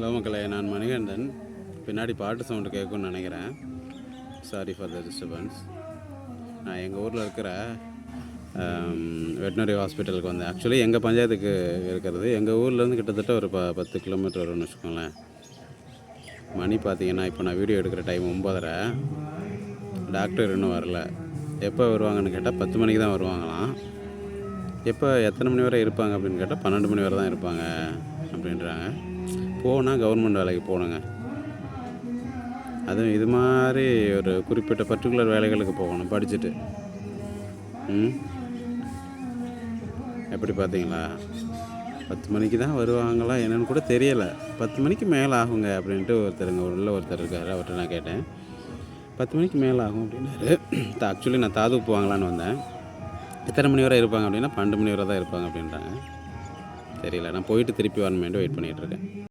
Hello மக்களே நான் மணிகண்டன். பின்னாடி பாட்டு சவுண்டு கேட்கும்னு நினைக்கிறேன். சாரி ஃபார் த டிஸ்டர்பன்ஸ் நான் எங்கள் ஊரில் இருக்கிற வெட்டினரி ஹாஸ்பிட்டலுக்கு வந்தேன். ஆக்சுவலி எங்கள் பஞ்சாயத்துக்கு இருக்கிறது எங்கள் ஊர்லேருந்து கிட்டத்தட்ட ஒரு ப பத்து கிலோமீட்டர் வரும்னு வச்சுக்கோங்களேன். மணி பார்த்தீங்கன்னா இப்போ நான் வீடியோ எடுக்கிற டைம் ஒம்பதரை டாக்டர் இன்னும் வரல. எப்போ வருவாங்கன்னு கேட்டால் பத்து மணிக்கு தான் வருவாங்களாம். எப்போ எத்தனை மணி வரை இருப்பாங்க அப்படின்னு கேட்டால் பன்னெண்டு மணி வரை தான் இருப்பாங்க அப்படின்றாங்க. போனால் கவர்மெண்ட் வேலைக்கு போகணுங்க. அதுவும் இது மாதிரி ஒரு குறிப்பிட்ட பர்டிகுலர் வேலைகளுக்கு போகணும் படிச்சுட்டு. ம்? எப்படி பார்த்தீங்களா? பத்து மணிக்கு தான் வருவாங்களா என்னென்னு கூட தெரியலை. பத்து மணிக்கு மேலே ஆகுங்க அப்படின்ட்டு ஒருத்தருங்க உள்ள ஒருத்தர் இருக்கார் அவர்கிட்ட நான் கேட்டேன். பத்து மணிக்கு மேலே ஆகும் அப்படின்னாரு. ஆக்சுவலி நான் தாது போவாங்களான்னு வந்தேன். எத்தனை மணி வரை இருப்பாங்க அப்படின்னா பன்னெண்டு மணி வரை தான் இருப்பாங்க அப்படின்றாங்க. தெரியல. நான் போயிட்டு திருப்பி வரணுமேட்டு வெயிட் பண்ணிகிட்டு இருக்கேன்.